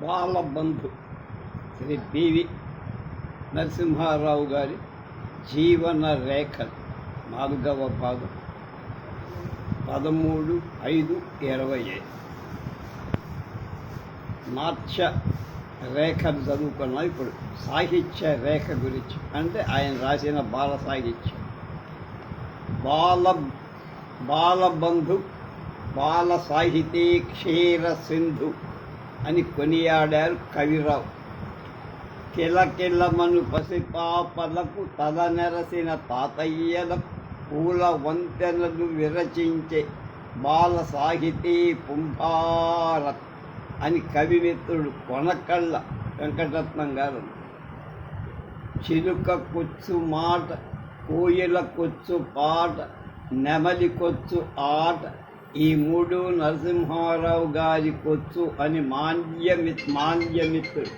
Balabandhu Shri PV Narasimha Rao గారి జీవన రేఖలు. నాలుగవ భాగం పదమూడు ఐదు ఇరవై ఐదు నాట్య రేఖను చదువుకున్నాం. ఇప్పుడు సాహిత్య రేఖ గురించి. అంటే ఆయన రాసిన బాల సాహిత్యం. బాల బాలబంధు బాల సాహితీ క్షీర సింధు. అని కొనియాడారు కవిరావు. కిలకిలమను పసిపాపలకు తల నెరసిన తాతయ్యల పూల వంతెనలు విరచించే బాల సాహితీ పుంభారత్ అని కవిమిత్రుడు కొనకళ్ళ వెంకటరత్నం గారు. చిలుక కొచ్చు మాట కోయిల కొచ్చు పాట నెమలి కొచ్చు ఆట ఈ మూడు నరసింహారావు గారి కొచ్చు అని మాంద్యమి మాంద్యమిత్రుడు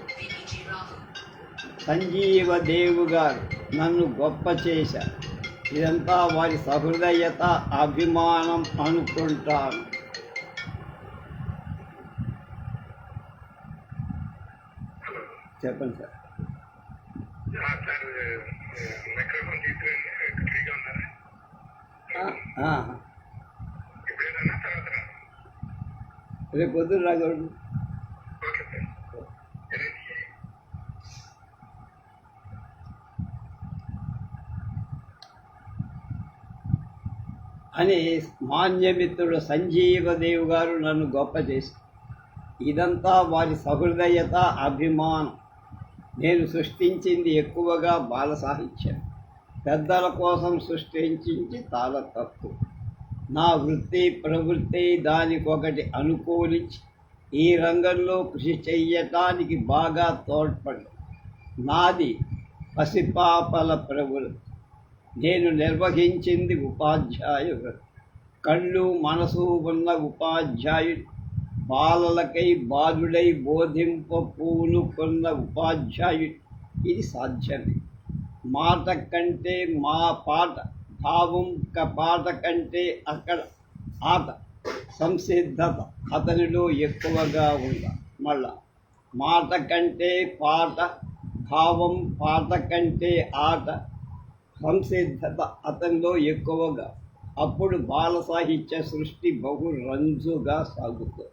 సంజీవ దేవు గారు నన్ను గొప్ప చేశారు. ఇదంతా వారి సహృదయత అభిమానం అనుకుంటాను. చెప్పండి సార్. సార్ మైక్రోఫోన్ తీసుకుని ఫ్రీగా ఉన్నారా ఆ, ఆ. ఇప్పుడు ఏదన్నా తర్వాత రా. రేపు పొద్దున్న రాగలడు అని మాన్యమిత్రుడు సంజీవదేవి గారు నన్ను గొప్ప చేసి ఇదంతా వారి సహృదయత అభిమానం. నేను సృష్టించింది ఎక్కువగా బాల సాహిత్యం పెద్దల కోసం సృష్టించింది చాలా తక్కువ. నా వృత్తి ప్రవృత్తి దానికొకటి అనుకూలించి ఈ రంగంలో కృషి చెయ్యటానికి బాగా తోడ్పడు నాది పసిపాపల ప్రవృత్తి. నేను నిర్వహించింది ఉపాధ్యాయ వృత్తి. కళ్ళు మనసు ఉన్న ఉపాధ్యాయుడు. బాలలకై బాలుడై బోధింప పూనుకున్న ఉపాధ్యాయుడు. ఇది సాధ్యమే. మాట కంటే మా పాట భావం క పాట కంటే అక్కడ ఆట సంసిద్ధత అతనిలో ఎక్కువగా ఉంద. మళ్ళా మాట కంటే పాట భావం పాట కంటే ఆట సంసిద్ధత అతనిలో ఎక్కువగా. అప్పుడు బాల సాహిత్య సృష్టి బహు రంజుగా సాగుతుంది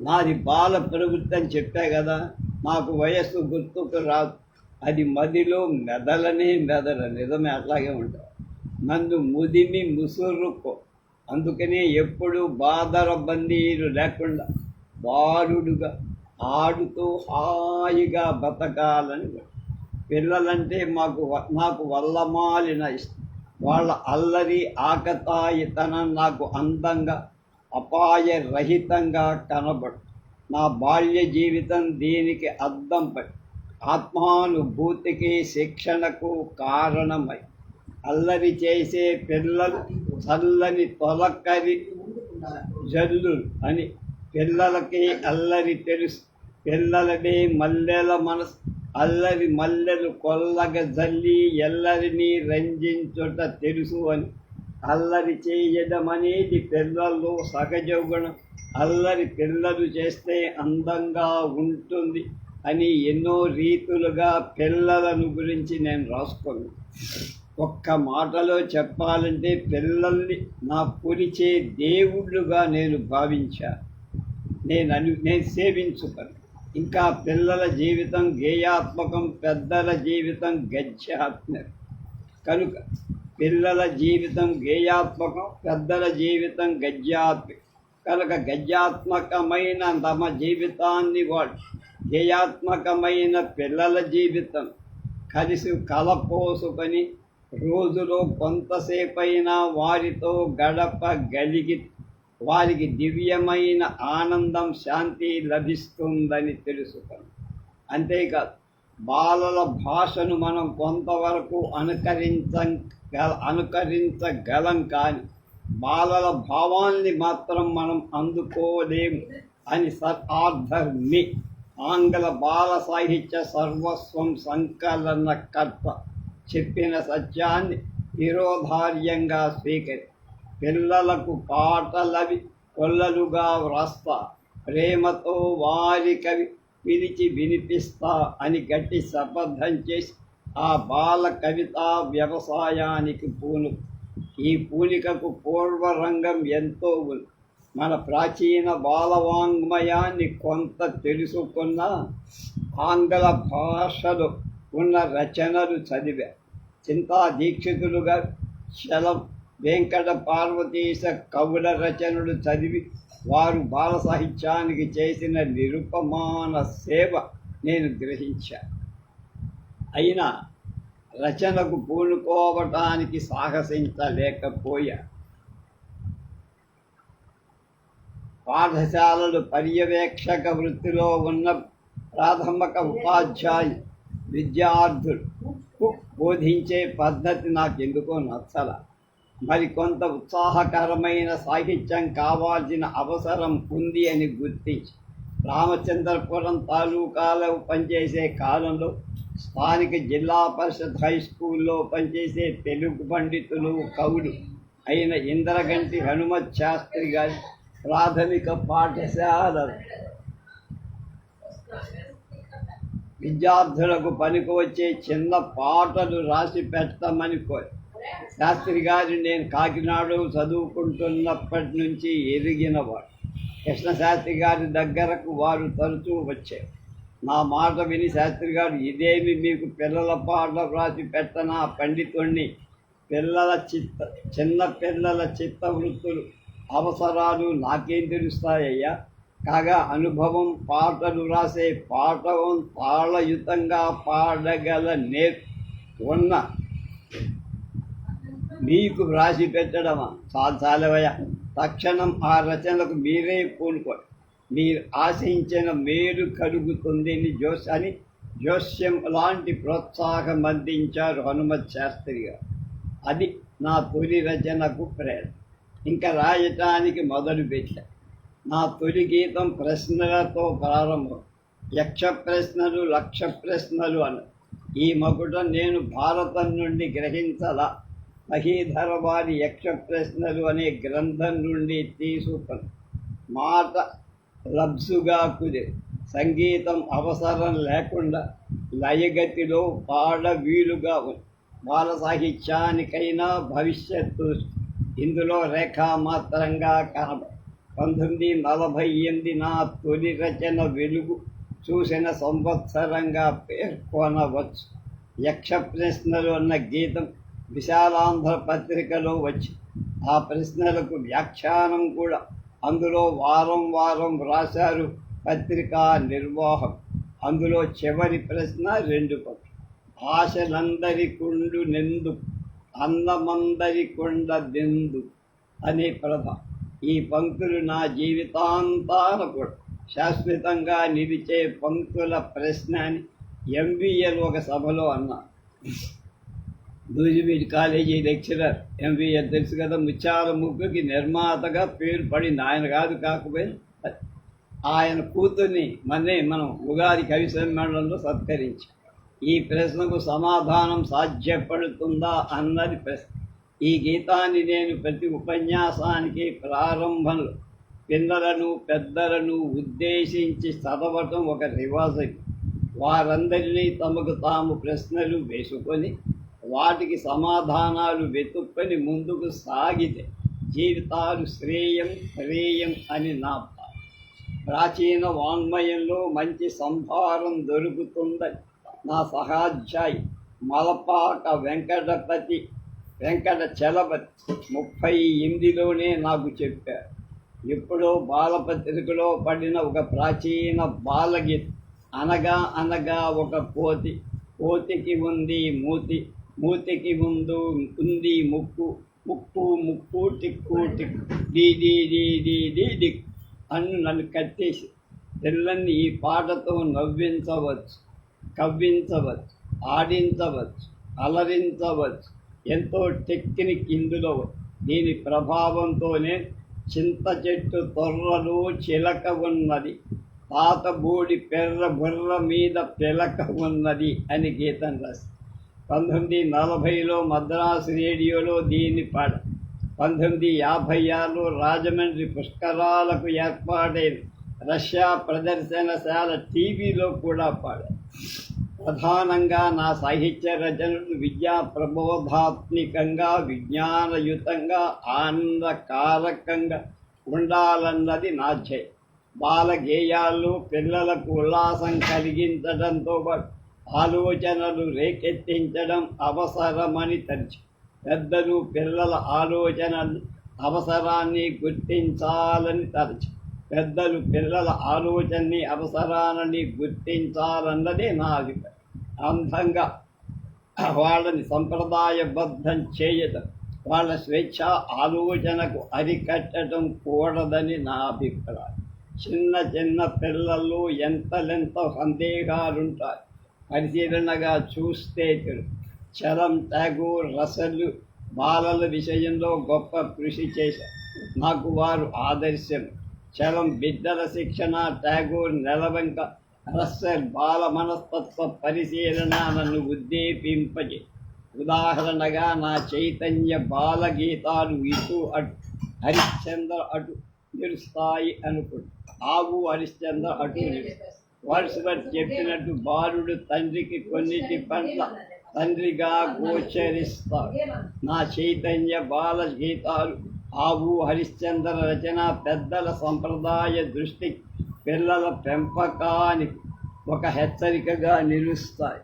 నాది బాల ప్రవృత్తి అని చెప్పా కదా నాకు వయస్సు గుర్తుకు రాదు. అది మదిలో మెదలనే మెదల నిజమే అట్లాగే ఉంటాం నందు ముదిమి ముసురుకో. అందుకనే ఎప్పుడు బాదర బందీలు లేకుండా బాలుడుగా ఆడుతూ హాయిగా బతకాలని పిల్లలంటే మాకు వ- నాకు వల్లమాలిన ఇష్టం. వాళ్ళ అల్లరి ఆకతాయితనం నాకు అందంగా అపాయ రహితంగా కనబడు. నా బాల్య జీవితం దీనికి అద్దం పట్టి ఆత్మానుభూతికి శిక్షణకు కారణమై అల్లరి చేసే పిల్లలు చల్లని తొలకరి జల్లు అని పిల్లలకి అల్లరి తెలుసు. పిల్లలనే మల్లెల మనసు. అల్లరి మల్లెలు కొల్లగ జల్లి ఎల్లరిని రంజించుట తెలుసు అని. అల్లరి చేయడం అనేది పిల్లల్లో సహజ గుణం. అల్లరి పిల్లలు చేస్తే అందంగా ఉంటుంది. అని ఎన్నో రీతులుగా పిల్లలను గురించి నేను రాసుకోను. ఒక్క మాటలో చెప్పాలంటే పిల్లల్ని నా కొలిచే దేవుళ్ళుగా నేను భావించా. నేను అను నేను సేవించుకను ఇంకా పిల్లల జీవితం గేయాత్మకం పెద్దల జీవితం గజ్యాత్మక కనుక పిల్లల జీవితం గేయాత్మకం పెద్దల జీవితం గద్యాత్మకం కనుక గజాత్మకమైన తమ జీవితాన్ని వాడు గేయాత్మకమైన పిల్లల జీవితం కలిసి కలపోసుకొని రోజులో కొంతసేపైనా వారితో గడపగలిగి వారికి దివ్యమైన ఆనందం శాంతి లభిస్తుందని తెలుసుకొని. అంతేకాదు బాలల భాషను మనం కొంతవరకు అనుకరించ అనుకరించగలం కానీ బాలల భావాన్ని మాత్రం మనం అందుకోలేము అని సర్ ఆర్థర్ మీ ఆంగ్ల బాల సాహిత్య సర్వస్వం సంకలన కర్త చెప్పిన సత్యాన్ని విరోధార్యంగా స్వీకరి పిల్లలకు పాటలవి కొల్లలుగా వ్రాస్తా ప్రేమతో వారి కవి పిలిచి వినిపిస్తా అని గట్టి శపథం చేసి ఆ బాల కవిత వ్యవసాయానికి పూను ఈ పూలికకు పూర్వరంగం ఎంతో ఉంది మన ప్రాచీన బాలవాంగ్మయాన్ని కొంత తెలుసుకున్న ఆంగ్ల భాషలో ఉన్న రచనలు చదివా చింతా దీక్షితులుగా శలం వెంకట పార్వతీశ కవుల రచనలు చదివి వారు బాల సాహిత్యానికి చేసిన నిరుపమాన సేవ నేను గ్రహించా. అయినా రచనకు పూనుకోవటానికి సాహసించలేకపోయా. పాఠశాలలు పర్యవేక్షక వృత్తిలో ఉన్న ప్రాథమిక ఉపాధ్యాయు విద్యార్థులు బోధించే పద్ధతి నాకు ఎందుకో నచ్చల. మరి కొంత ఉత్సాహకరమైన సాహిత్యం కావాల్సిన అవసరం ఉంది అని గుర్తించి రామచంద్రపురం తాలూకాలో పనిచేసే కాలంలో స్థానిక జిల్లా పరిషత్ హై స్కూల్లో పనిచేసే తెలుగు పండితులు కవులు అయిన ఇంద్రగంటి హనుమత్ శాస్త్రి గారి ప్రాథమిక పాఠశాల. విద్యార్థులకు పనికి వచ్చే చిన్న పాటలు రాసి పెట్టమని శాస్త్రి గారు నేను కాకినాడ చదువుకుంటున్నప్పటి నుంచి ఎరిగినవాడు కృష్ణశాస్త్రి గారి దగ్గరకు వారు తరచూ వచ్చారు. నా మాట విని శాస్త్రి గారు ఇదేమి మీకు పిల్లల పాటలు రాసి పెట్టనా పండితుణ్ణి? పిల్లల చిత్త చిన్న పిల్లల చిత్త వృత్తులు అవసరాలు నాకేం తెలుస్తాయ్యా? కాగా అనుభవం పాటలు రాసే పాఠవం తాళయుతంగా పాడగల నేర్ ఉన్న మీకు వ్రాసి పెట్టడమా? చాలా చాలవయ్యా. తక్షణం ఆ రచనలకు మీరే పూనుకోండి. మీరు ఆశించిన మేలు కలుగుతుందని జోస్ అని జోస్యం లాంటి ప్రోత్సాహం అందించారు హనుమత్ శాస్త్రి గారు. అది నా తొలి రచనకు ప్రేరణ. ఇంకా రాయటానికి మొదలు పెట్టా. నా తొలి గీతం ప్రశ్నలతో ప్రారంభం. యక్ష ప్రశ్నలు లక్ష ప్రశ్నలు అని. ఈ మకుట నేను భారతం నుండి గ్రహించలా. మహీధర వారి యక్ష ప్రశ్నలు అనే గ్రంథం నుండి తీసుకుని మాట లబ్సుగా కుదే సంగీతం అవసరం లేకుండా లయగతిలో పాడ వీలుగా ఉంది. బాల సాహిత్యానికైనా భవిష్యత్తు ఇందులో రేఖామాత్రంగా కనబ పంతొమ్మిది నలభై ఎనిమిది నా తొలి రచన వెలుగు చూసిన సంవత్సరంగా పేర్కొనవచ్చు. యక్ష ప్రశ్నలు అన్న గీతం విశాలాంధ్ర పత్రికలో వచ్చి ఆ ప్రశ్నలకు వ్యాఖ్యానం కూడా అందులో వారం వారం వ్రాశారు పత్రికా నిర్వాహం. అందులో చివరి ప్రశ్న రెండు పక్షం ఆశలందరి కుండు నెందు అన్నమందరి కొండ దిందు అనే ప్రభ. ఈ పంక్తులు నా జీవితాంతాన కూడా శాశ్వతంగా నిలిచే పంక్తుల ప్రశ్న అని ఎంవిఎల్ ఒక సభలో అన్నారు. దూజిబీడ్ కాలేజీ లెక్చరర్ ఎంవిఎల్ తెలుసు కదా ముత్యాల ముగ్గుకి నిర్మాతగా పేరు పడింది ఆయన కాదు కాకపోయి ఆయన కూతుర్ని మన్నే మనం ఉగాది కవి సమ్మేళనంలో సత్కరించాం. ఈ ప్రశ్నకు సమాధానం సాధ్యపడుతుందా అన్నది ప్రశ్న. ఈ గీతాన్ని నేను ప్రతి ఉపన్యాసానికి ప్రారంభంలో పిల్లలను పెద్దలను ఉద్దేశించి చదవటం ఒక రివాజం. వారందరినీ తమకు తాము ప్రశ్నలు వేసుకొని వాటికి సమాధానాలు వెతుక్కొని ముందుకు సాగితే జీవితాలు శ్రేయం ప్రేయం అని నా ప్రాచీన వాంగ్మయంలో మంచి సంభారం దొరుకుతుందని నా సహాధ్యాయి మలపాక వెంకటపతి వెంకట చలపతి ముప్పై ఎనిమిదిలోనే నాకు చెప్పారు. ఎప్పుడో బాలపత్రికలో పడిన ఒక ప్రాచీన బాలగీత అనగా అనగా ఒక కోతి కోతికి ఉంది మూతి మూతికి ముందు ఉంది ముక్కు ముక్కు ముక్కు టిక్కు టిక్కు డీ డీ డీ అన్ను నన్ను కట్టేసి పిల్లల్ని ఈ పాటతో నవ్వించవచ్చు కవ్వించవచ్చు ఆడించవచ్చు అలరించవచ్చు. ఎంతో టెక్నిక్ ఇందులో దీని ప్రభావంతోనే చింత చెట్టు తొర్రలు చిలక ఉన్నది పాత బూడి పెర్ర బుర్ర మీద పిలక ఉన్నది అని గీతం రాసి పంతొమ్మిది నలభైలో మద్రాసు రేడియోలో దీన్ని పాడ పంతొమ్మిది యాభై ఆరులో రాజమండ్రి పుష్కరాలకు ఏర్పాటైన రష్యా ప్రదర్శనశాల టీవీలో కూడా పాడారు ప్రధానంగా నా సాహిత్య రచనలు విద్యా ప్రబోధాత్మికంగా విజ్ఞానయుతంగా ఆనందకారకంగా ఉండాలన్నది నా ధ్యేయం. బాల గేయాలు పిల్లలకు ఉల్లాసం కలిగించడంతో పాటు ఆలోచనలు రేకెత్తించడం అవసరమని తరిచి పెద్దలు పిల్లల ఆలోచనలు అవసరాన్ని గుర్తించాలని తరచి పెద్దలు పిల్లల ఆలోచనని అవసరాలని గుర్తించాలన్నదే నా అభిప్రాయం. అందంగా వాళ్ళని సంప్రదాయబద్ధం చేయడం వాళ్ళ స్వేచ్ఛ ఆలోచనకు అరికట్టడం కూడదని నా అభిప్రాయం. చిన్న చిన్న పిల్లల్లో ఎంతలెంత సందేహాలుంటాయి. పరిశీలనగా చూస్తే చరం చలం ఠాగూర్ రసలు బాలల విషయంలో గొప్ప కృషి చేశారు నాకు వారు ఆదర్శం. చలం బిడ్డల శిక్షణ ఠాగూర్ నెలవంక రస్సల్ బాల మనస్తత్వ పరిశీలన నన్ను ఉద్దీపింపజే. ఉదాహరణగా నా చైతన్య బాల గీతాలు ఇటు అటు హరిశ్చంద్ర అటు నిలుస్తాయి అనుకుంటు ఆవు హరిశ్చంద్ర అటు నిలుస్తాయి వర్డ్స్వర్త్ చెప్పినట్టు బాలుడు తండ్రికి కొన్నిటి పట్ల తండ్రిగా గోచరిస్తాడు. నా చైతన్య బాల గీతాలు ఆవు హరిశ్చంద్ర రచన పెద్దల సంప్రదాయ దృష్టి పిల్లల పెంపకానికి ఒక హెచ్చరికగా నిలుస్తాయి.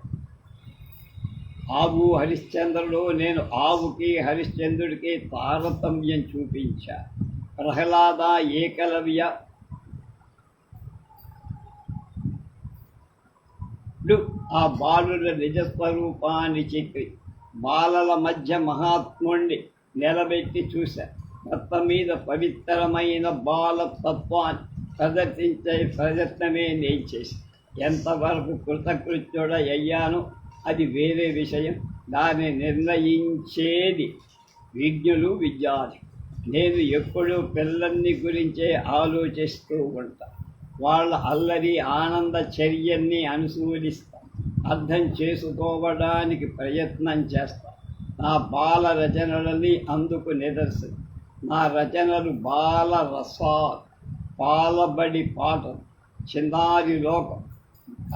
ఆవు హరిశ్చంద్రుడు నేను ఆవుకి హరిశ్చంద్రుడికి తారతమ్యం చూపించా. ప్రహ్లాద ఏకలవ్య లు ఆ బాలుల నిజస్వరూపాన్ని చెప్పి బాలల మధ్య మహాత్ముణ్ణి నిలబెట్టి చూశా. మొత్తం మీద పవిత్రమైన బాల తత్వాన్ని ప్రదర్శించే ప్రయత్నమే నేను చేసి ఎంతవరకు కృతకృత్యుడ అయ్యానో అది వేరే విషయం. దాన్ని నిర్ణయించేది విజ్ఞులు విద్యార్థి నేను ఎప్పుడూ పిల్లల్ని గురించే ఆలోచిస్తూ ఉంటా. వాళ్ళ అల్లరి ఆనంద చర్యల్ని అనుసూలిస్తా అర్థం చేసుకోవడానికి ప్రయత్నం చేస్తా. నా బాల రచనలని అందుకు నిదర్శనం. నా రచనలు బాల రసా పాలబడి పాటలు చిన్నారి లోకం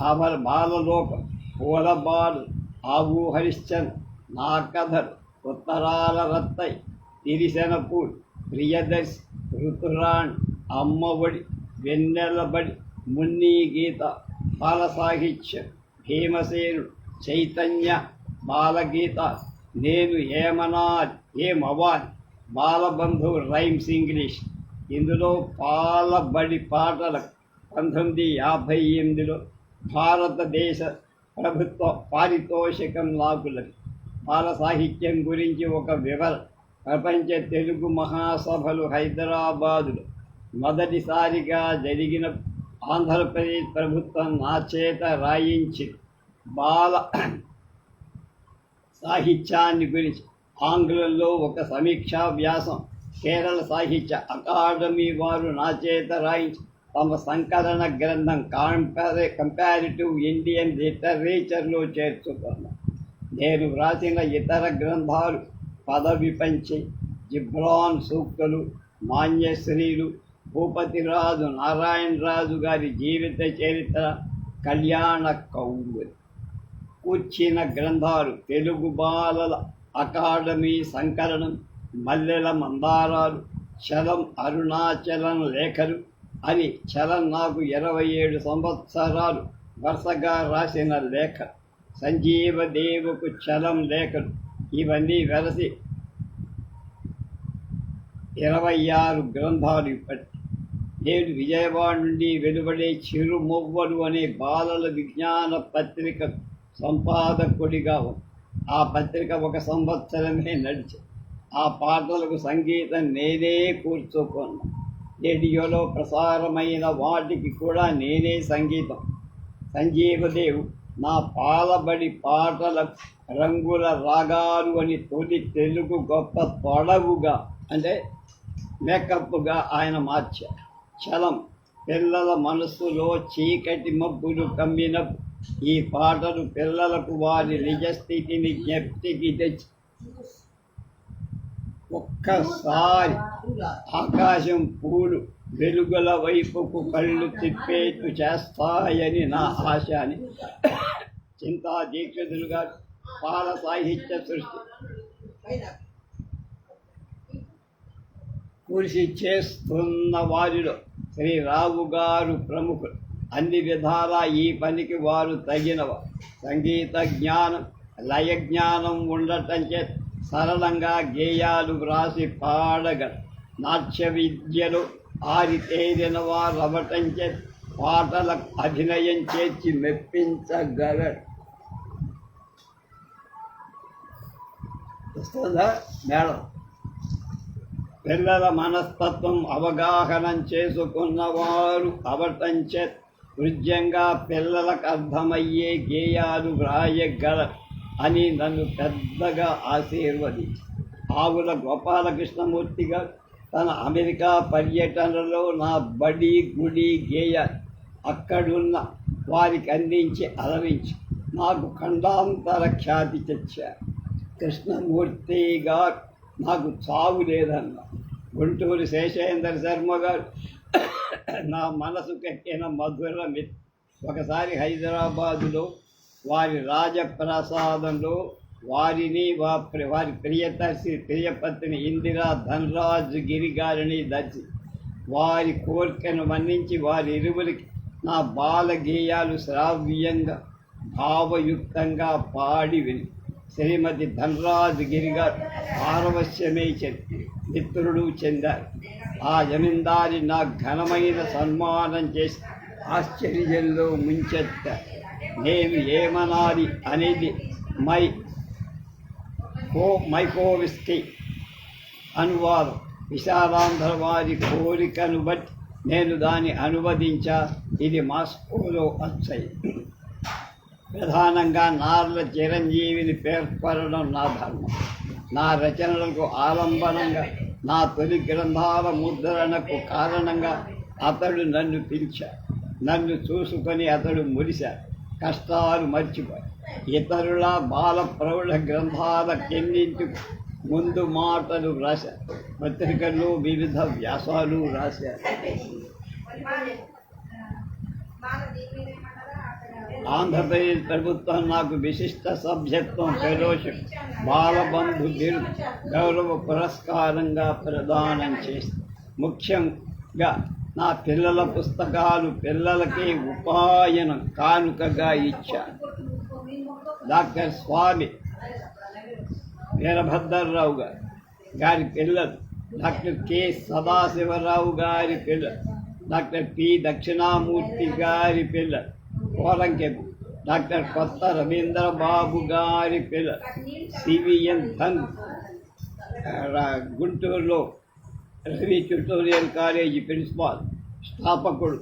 ఆవల బాలలోకం పూలబాలు ఆవు హరిశ్చంద్ర నా కథలు ఉత్తరాల రత్తై తిరిసెనపూడి ప్రియదర్శి ఋతురాణి అమ్మఒడి వెన్నెలబడి మున్ని గీత బాల సాహిత్యం భీమసేనుడు చైతన్య బాలగీత నేను ఏమనాలి ఏమవ్వాలి బాలబంధు రైమ్స్ ఇంగ్లీష్. ఇందులో పాలబడి పాటల పంతొమ్మిది యాభై ఎనిమిదిలో భారతదేశ ప్రభుత్వ పారితోషికం నాకు బాల సాహిత్యం గురించి ఒక వివరణ ప్రపంచ తెలుగు మహాసభలు హైదరాబాదులో మొదటిసారిగా జరిగిన ఆంధ్రప్రదేశ్ ప్రభుత్వం నా చేత రాయించి బాల సాహిత్యాన్ని గురించి ఆంగ్లంలో ఒక సమీక్షా వ్యాసం కేరళ సాహిత్య అకాడమీ వారు నా చేత రాయించి తమ సంకలన గ్రంథం కంపారి కంపారిటివ్ ఇండియన్ లిటరేచర్లో చేర్చుకున్నాను. నేను వ్రాసిన ఇతర గ్రంథాలు పదవి పంచి జిబ్రాన్ సూక్తులు మాన్యశ్రీలు భూపతిరాజు నారాయణరాజు గారి జీవిత చరిత్ర కళ్యాణ కౌముది. కూర్చిన గ్రంథాలు తెలుగు బాలల అకాడమీ సంకలనం మల్లెల మందారాలు చలం అరుణాచలం లేఖలు అని చలం నాకు ఇరవై ఏడు సంవత్సరాలు వరుసగా రాసిన లేఖ. సంజీవదేవుకు చలం లేఖలు ఇవన్నీ వెలసి ఇరవై ఆరు గ్రంథాలు ఇప్పటి నేడు విజయవాడ నుండి వెలువడే చిరుమువ్వలు అనే బాలల విజ్ఞాన పత్రిక సంపాదకుడిగా ఆ పత్రిక ఒక సంవత్సరమే నడిచి ఆ పాటలకు సంగీతం నేనే కూర్చుకున్నా. రేడియోలో ప్రసారమైన వాటికి కూడా నేనే సంగీతం. సంజీవదేవ్ నా పాలబడి పాటల రంగుల రాగాలు అని తొలి తెలుగు గొప్ప పొడవుగా అంటే మేకప్గా ఆయన మార్చారు. చలం. పిల్లల మనస్సులో చీకటి మబ్బులు కమ్మిన ఈ పాటలు పిల్లలకు వారి నిజస్థితిని జ్ఞప్తికి తెచ్చి. ఒక్కసారి ఆకాశం పూలు వెలుగుల వైపుకు కళ్ళు తిప్పేట్టు చేస్తాయని నా ఆశ అని. చింతా దీక్షితులు గారు పాల సాహిత్య సృష్టి. కృషి చేస్తున్న వారిలో శ్రీ రావు గారు ప్రముఖులు. అన్ని విధాలా ఈ పనికి వారు తగినవారు సంగీత జ్ఞానం లయ జ్ఞానం ఉండటం చేత సరళంగా గేయాలు వ్రాసి పాడగ నాట్య విద్యలు ఆరితేరిన వారు అవటం చేత పాటలకు అభినయం చేర్చి మెప్పించగలడు వస్తుందా మేడం? పిల్లల మనస్తత్వం అవగాహన చేసుకున్నవారు అవటంచే హృద్యంగా పిల్లలకు అర్థమయ్యే గేయాలు వ్రాయగల అని నన్ను పెద్దగా ఆశీర్వదించి ఆవుల గోపాలకృష్ణమూర్తిగా తన అమెరికా పర్యటనలో నా బడి గుడి గేయ అక్కడున్న వారికి అందించి అలరించి నాకు ఖండాంతర ఖ్యాతి తెచ్చారు కృష్ణమూర్తిగా నాకు చావు లేదన్న. గుంటూరు శేషేంద్ర శర్మ గారు నా మనసు కక్కిన మధుర మిత్. ఒకసారి హైదరాబాదులో వారి రాజప్రసాదంలో వారిని వా వారి ప్రియదర్శి ప్రియపత్ని ఇందిరా ధనరాజు గిరి గారిని దర్శి వారి కోరికను మన్నించి వారి ఇరువులకి నా బాల గేయాలు శ్రావ్యంగా భావయుక్తంగా పాడి విని. శ్రీమతి ధనరాజ్ గిరిగారు గారు మిత్రుడు చెందారు. ఆ జమీందారి నా ఘనమైన సన్మానం చేసి ఆశ్చర్యంలో ముంచెత్త నేను ఏమనాలి అనేది మై కో మైకోవిస్కి అనువాదం. విశాలాంధ్ర వారి కోరికను బట్టి నేను దాన్ని అనువదించా. ఇది మాస్కోలో వచ్చాయి ప్రధానంగా నార్ల చిరంజీవిని పేర్కొనడం నా ధర్మం. నా రచనలకు ఆలంబనంగా నా తొలి గ్రంథాల ముద్రణకు కారణంగా అతడు నన్ను పిలిచాడు. నన్ను చూసుకొని అతడు మురిశాడు. కష్టాలు మర్చిపోయి ఇతరుల బాల ప్రౌఢ గ్రంథాల కెన్నింటికి ముందు మాటలు రాశారు పత్రికల్లో వివిధ వ్యాసాలు రాశారు ఆంధ్రప్రదేశ్ ప్రభుత్వం నాకు విశిష్ట సభ్యత్వం ఫెలోషిప్ బాలబంధు బిరుదు గౌరవ పురస్కారంగా ప్రదానం చేస్తుంది ముఖ్యంగా నా పిల్లల పుస్తకాలు పిల్లలకి ఉపాయనం కానుకగా ఇచ్చాను. డాక్టర్ స్వామి వీరభద్రరావు గారు గారి పిల్లలు డాక్టర్ కె సదాశివరావు గారి పిల్లలు డాక్టర్ పి దక్షిణామూర్తి గారి పిల్లలు కోరంకెకు డాక్టర్ కొత్త రవీంద్ర బాబు గారి పిల్ల సివిఎన్ థన్ గుంటూరులో రవి ట్యూటోరియల్ కాలేజీ ప్రిన్సిపాల్ స్థాపకుడు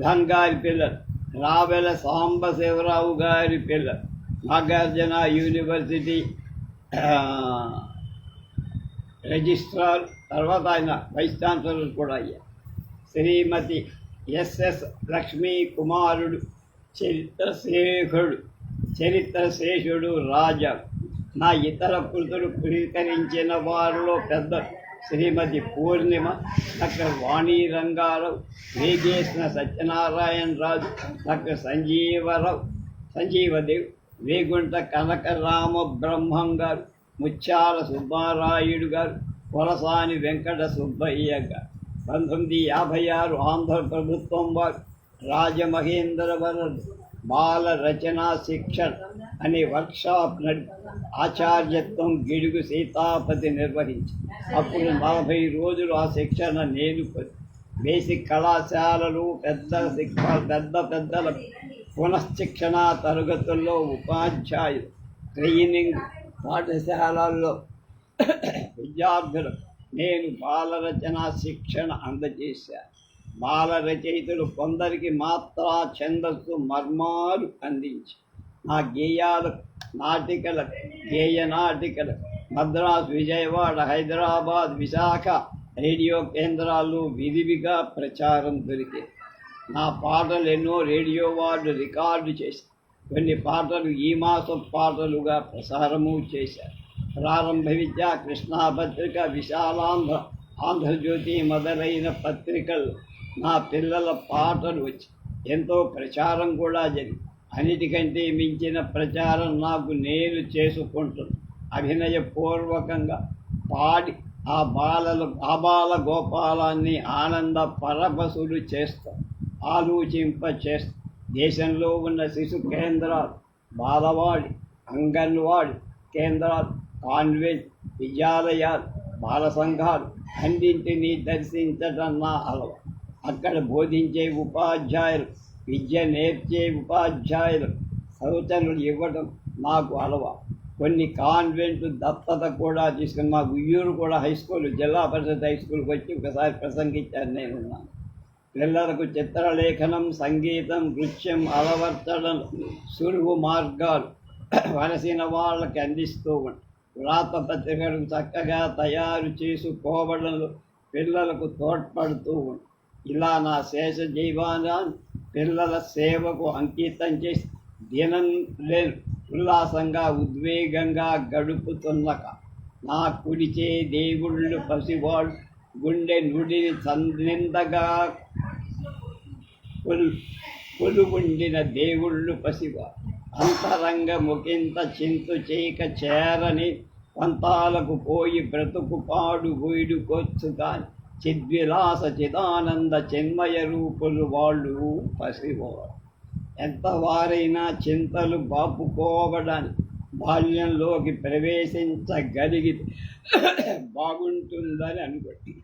ధన్ గారి పిల్లలు రావెల సాంబశివరావు గారి పిల్ల నాగార్జున యూనివర్సిటీ రిజిస్ట్రార్ తర్వాత ఆయన వైస్ ఛాన్సలర్ కూడా అయ్యారు శ్రీమతి ఎస్ఎస్ లక్ష్మీ కుమారుడు చరిత్రశేఖుడు చరిత్రశేషుడు రాజా. నా ఇతర కృతులు పురీకరించిన వారిలో పెద్ద శ్రీమతి పూర్ణిమ డాక్టర్ వాణి రంగారావు వేగేసిన సత్యనారాయణ రాజు డాక్టర్ సంజీవరావు సంజీవదేవ్ వేగుంట కనకరామ బ్రహ్మం గారు ముత్యాల సుబ్బారాయుడు గారు కొలసాని వెంకట సుబ్బయ్య గారు. పంతొమ్మిది యాభై ఆరు ఆంధ్ర ప్రభుత్వం వారు. రాజమహేంద్రవరం బాల రచనా శిక్షణ అనే వర్క్షాప్ నడిపి ఆచార్యత్వం గిడుగు సీతాపతి నిర్వహించి. అప్పుడు నలభై రోజులు ఆ శిక్షణ నేను బేసిక్ కళాశాలలు పెద్ద శిక్ష పెద్ద పెద్దల పునఃశిక్షణ తరగతుల్లో ఉపాధ్యాయులు ట్రైనింగ్ పాఠశాలల్లో విద్యార్థులకు నేను బాలరచన శిక్షణ అందజేశాను బాల రచయితలు కొందరికి మాత్ర ఛందస్సు మర్మాలు అందించి నా గేయాల నాటికల గేయ నాటికల మద్రాసు విజయవాడ హైదరాబాద్ విశాఖ రేడియో కేంద్రాలు విధివిగా ప్రచారం దొరికే నా పాటలు ఎన్నో రేడియో వాళ్ళు రికార్డు చేశారు. కొన్ని పాటలు ఈ మాసం పాటలుగా ప్రసారము చేశారు. ప్రారంభ విద్య కృష్ణా పత్రిక విశాలాంధ్ర ఆంధ్రజ్యోతి మొదలైన పత్రికలు నా పిల్లల పాటలు వచ్చి ఎంతో ప్రచారం కూడా జరిగి అన్నిటికంటే మించిన ప్రచారం నాకు నేను చేసుకుంటున్నాను. అభినయపూర్వకంగా పాడి ఆ బాలలు ఆబాల గోపాలాన్ని ఆనంద పరవశులు చేస్తాం ఆలోచింప చేస్తాం. దేశంలో ఉన్న శిశు కేంద్రాలు బాలవాడి అంగన్వాడి కేంద్రాలు కాన్వెంట్ విద్యాలయాలు బాల సంఘాలు అన్నింటినీ దర్శించడం నా అలవాటు. అక్కడ బోధించే ఉపాధ్యాయులు విద్య నేర్చే ఉపాధ్యాయులు సూచనలు ఇవ్వడం నాకు అలవాటు కొన్ని కాన్వెంట్ దత్తత కూడా తీసుకుని మా ఉయ్యూరు కూడా హై స్కూల్ జిల్లా పరిషత్ హై స్కూల్కి వచ్చి ఒకసారి ప్రసంగించాను నేను. ఉన్నాను పిల్లలకు చిత్రలేఖనం సంగీతం నృత్యం అలవర్చడం సులువు మార్గాలు వలసిన వాళ్ళకి అందిస్తూ ఉంటాం వ్రాత పత్రికలు చక్కగా తయారు చేసుకోవడంలో పిల్లలకు తోడ్పడుతూ ఉంటాం ఇలా నా శేష జీవనాన్ని పిల్లల సేవకు అంకితం చేసి దినం లేదు ఉల్లాసంగా ఉద్వేగంగా గడుపుతున్నక నా కుడిచే దేవుళ్ళు పసివాడు గుండె నుడిని చందిందగా కొలు కొలువుండిన దేవుళ్ళు పసివ అంతరంగ ముకింత చింతు చేయక చేరని పంతాలకు పోయి బ్రతుకు పాడు వీడుకొచ్చు కాని చిద్విలాస చిదానంద చిన్మయ రూపులు వాళ్ళు పసివాడు ఎంత వారైనా చింతలు బాపుకోవడానికి బాల్యంలోకి ప్రవేశించగలిగి బాగుంటుందని అనుకోండి.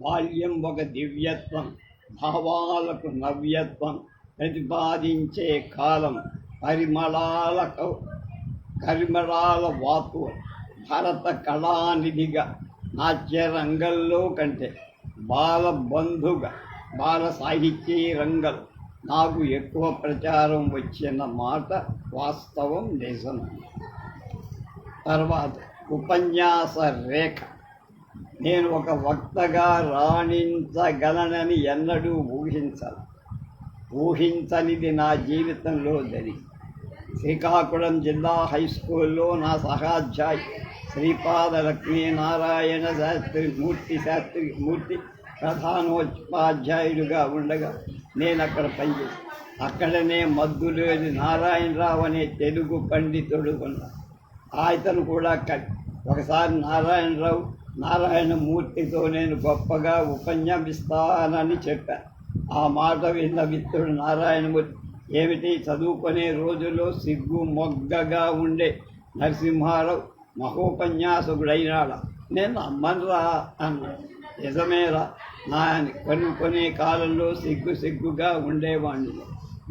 బాల్యం ఒక దివ్యత్వం భావాలకు నవ్యత్వం ప్రతిపాదించే కాలం పరిమళాల కౌ- పరిమళాల వాతు భరత కళానిధిగా నాట్య రంగంలో కంటే బాలబంధుగా బాల సాహిత్య రంగం నాకు ఎక్కువ ప్రచారం వచ్చిన మాట వాస్తవం నిజం. తర్వాత ఉపన్యాస రేఖ. నేను ఒక వక్తగా రాణించగలనని ఎన్నడూ ఊహించాలి ఊహించనిది నా జీవితంలో జరిగింది. శ్రీకాకుళం జిల్లా హై స్కూల్లో నా సహాధ్యాయి శ్రీపాద లక్ష్మీనారాయణ శాస్త్రి మూర్తి శాస్త్రి మూర్తి ప్రధానోపాధ్యాయుడిగా ఉండగా నేను అక్కడ పనిచేసి అక్కడనే మద్దులేని నారాయణరావు అనే తెలుగు పండితుడు ఉన్నాడు. ఆయతను కూడా కలి ఒకసారి నారాయణరావు నారాయణమూర్తితో నేను గొప్పగా ఉపన్యమిస్తానని చెప్పాను ఆ మాట విన్న మిత్రుడు నారాయణమూర్తి ఏమిటి? చదువుకునే రోజుల్లో సిగ్గు మొగ్గగా ఉండే నరసింహారావు మహోపన్యాసకుడైనాడా. నేను నమ్మనురా అన్నాడు నిజమేరా నా కొనుక్కునే కాలంలో సిగ్గు సిగ్గుగా ఉండేవాడిని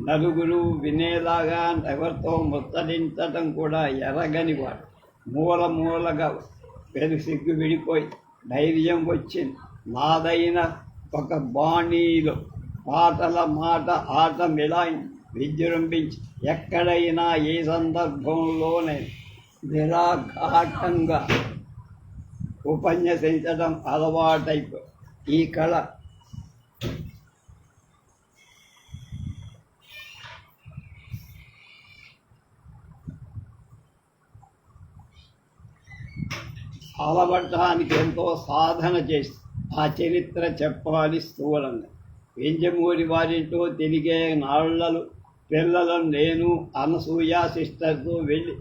నలుగురు వినేలాగా ఎవరితో ముత్తడించటం కూడా ఎరగనివాడు. మూల మూలగా పెరుగు సిగ్గు విడిపోయి ధైర్యం వచ్చింది. నాదైన ఒక బాణీలో పాటల మాట ఆట మిలాయి విజృంభించి ఎక్కడైనా ఏ సందర్భంలోనే నిరాఘాటంగా ఉపన్యసించడం అలవాటైపు. ఈ కళ. అలవటానికి ఎంతో సాధన చేసి ఆ చరిత్ర చెప్పాలి స్థూలంగా. వెంజమూరి వారింటో తిరిగే నాళ్ళలు పిల్లలను నేను అనసూయ సిస్టర్తో వెళ్ళి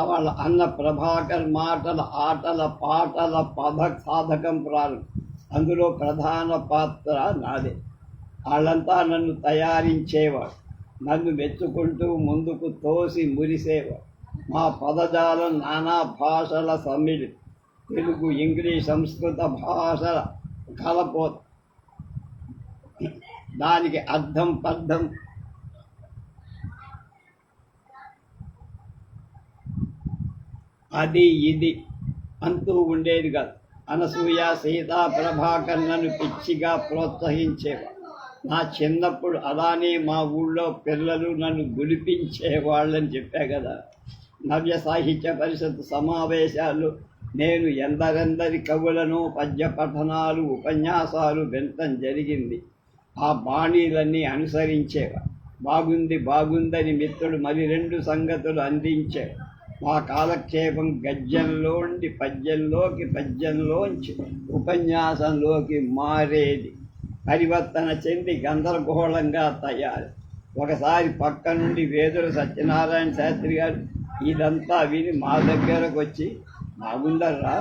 వాళ్ళ అన్న ప్రభాకర్ మాటల ఆటల పాటల పద సాధకం ప్రారంభం అందులో ప్రధాన పాత్ర నాదే. వాళ్ళంతా నన్ను తయారించేవాడు. నన్ను మెచ్చుకుంటూ ముందుకు తోసి మురిసేవాడు. మా పదజాలం నానా భాషల సమ్మిళి. తెలుగు ఇంగ్లీష్ సంస్కృత భాషల కలపో దానికి అర్థం పర్థం అది ఇది అంటూ ఉండేది కాదు. అనసూయ సీతా ప్రభాకర్ నన్ను పిచ్చిగా ప్రోత్సహించేవాడు నా చిన్నప్పుడు అలానే మా ఊళ్ళో పిల్లలు నన్ను గుడిపించేవాళ్ళని చెప్పా కదా. నవ్య సాహిత్య పరిషత్ సమావేశాలు నేను ఎందరెందరి కవులను పద్య పఠనాలు ఉపన్యాసాలు వినటం జరిగింది. ఆ బాణీలన్నీ అనుసరించేవా. బాగుంది బాగుందని మిత్రుడు మరి రెండు సంగతులు అందించేవా. మా కాలక్షేపం గద్యంలోండి పద్యంలోకి పద్యంలోంచి ఉపన్యాసంలోకి మారేది. పరివర్తన చెంది గందరగోళంగా తయారు. ఒకసారి పక్క నుండి వేదుల సత్యనారాయణ శాస్త్రి గారు ఇదంతా విని మా దగ్గరకు వచ్చి బాగుందర్రా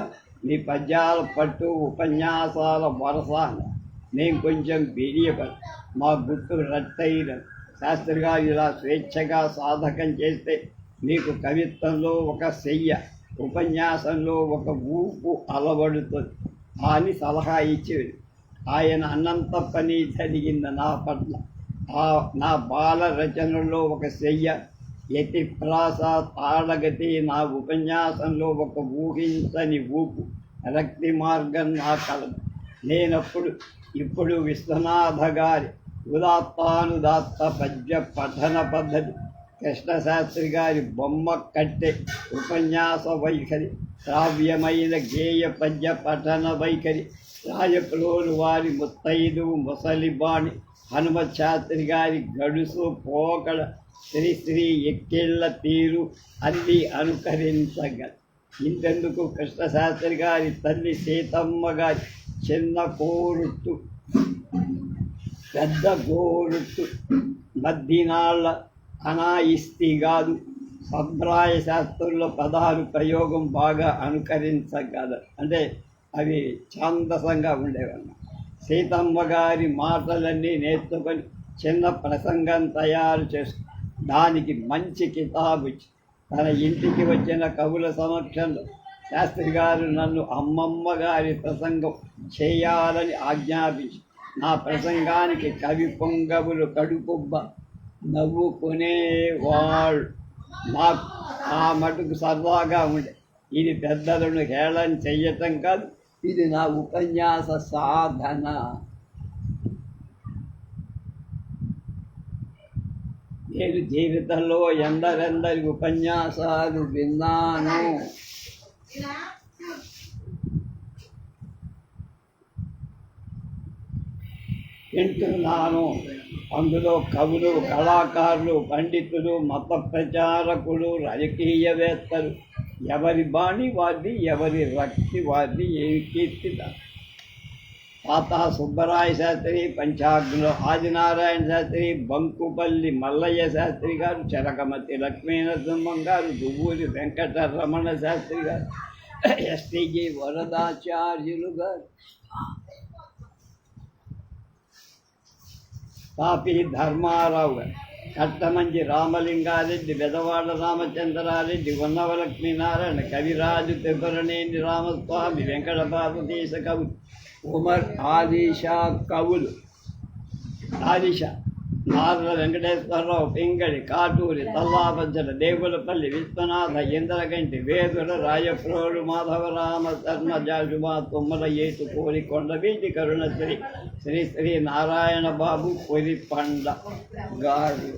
మీ పద్యాల పట్టు ఉపన్యాసాల వరస మేము నేను కొంచెం బిడియపడి మా గుర్తు రట్టయిన శాస్త్రి గారు ఇలా స్వేచ్ఛగా సాధకం చేస్తే నీకు కవిత్వంలో ఒక శయ్య ఉపన్యాసంలో ఒక ఊపు అలవడుతుంది. అని సలహా ఇచ్చేది. ఆయన అన్నంత పని జరిగింది నా పట్ల. ఆ నా బాల రచనలో ఒక శయ్య యతి ప్రాస తాళగతి నా ఉపన్యాసంలో ఒక ఊహించని ఊపు రక్తి మార్గం నా కలదు. నేనప్పుడు ఇప్పుడు విశ్వనాథ గారి ఉదాత్తానుదాత్త పద్య పఠన పద్ధతి. కృష్ణశాస్త్రి గారి బొమ్మ కట్టె ఉపన్యాస వైఖరి శ్రావ్యమైన గేయ పద్య పఠన వైఖరి రాజపులోలు వారి ముత్తైదు ముసలిబాణి హనుమత్ శాస్త్రి గారి గడుసు పోకడ శ్రీ శ్రీ ఎక్కిళ్ళ తీరు అన్ని అనుకరించగ ఇంతెందుకు కృష్ణశాస్త్రి గారి తల్లి సీతమ్మ గారి చిన్న కోరుట్టు పెద్ద కోరుట్టు మద్దినాళ్ళ అనాయిస్తి కాదు సంప్రాయ శాస్త్రంలో పదాలు ప్రయోగం బాగా అనుకరించగలరు అంటే అవి ఛాందసంగా ఉండేవన్న సీతమ్మ గారి మాటలన్నీ నేర్చుకొని చిన్న ప్రసంగం తయారు చేస్తూ దానికి మంచి కితాబు ఇచ్చి తన ఇంటికి వచ్చిన కవుల సమక్షంలో శాస్త్రి గారు నన్ను అమ్మమ్మ గారి ప్రసంగం చేయాలని ఆజ్ఞాపించి నా ప్రసంగానికి కవి పొంగవులు కడుపుబ్బ నవ్వుకునేవాడు. నాకు ఆ మటుకు సరదాగా ఉండే. ఇది పెద్దలను హేళన చెయ్యటం కాదు ఇది నా ఉపన్యాస సాధన. నేను జీవితంలో ఎందరెందరి ఉపన్యాసాలు విన్నాను. వింటున్నాను. అందులో కవులు కళాకారులు పండితులు మత ప్రచారకులు రాజకీయవేత్తలు. ఎవరి బాణి వారిది ఎవరి రక్తి వారిది ఏమి కీర్తిత తాత సుబ్బరాయ శాస్త్రి పంచాగ్నిలో ఆదినారాయణ శాస్త్రి బంకుపల్లి మల్లయ్య శాస్త్రి గారు చరకమతి లక్ష్మీనరసింహం గారు దువ్వూరి వెంకటరమణ శాస్త్రి గారు ఎస్టీజీ వరదాచార్యులు గారు. పాపి ధర్మారావు. గారు కట్టమంచి రామలింగారెడ్డి బెదవాడ రామచంద్రారెడ్డి ఉన్నవలక్ష్మీనారాయణ కవిరాజు పెబ్బరనేని రామస్వామి వెంకటపార్వతీశ కవులు ఉమర్ ఆదిషా కవులు. ఆదిష. నార్ల వెంకటేశ్వరరావు పింగళి కాటూరి తల్లాపంచల దేవులపల్లి విశ్వనాథ ఇంద్రగంటి వేదుల రాయప్రోలు మాధవరామ శర్మ జాజుమా తుమ్మల ఏటు కోరి కొండవీటి కరుణశ్రీ శ్రీ శ్రీ నారాయణ బాబు పొరి పండ గారు.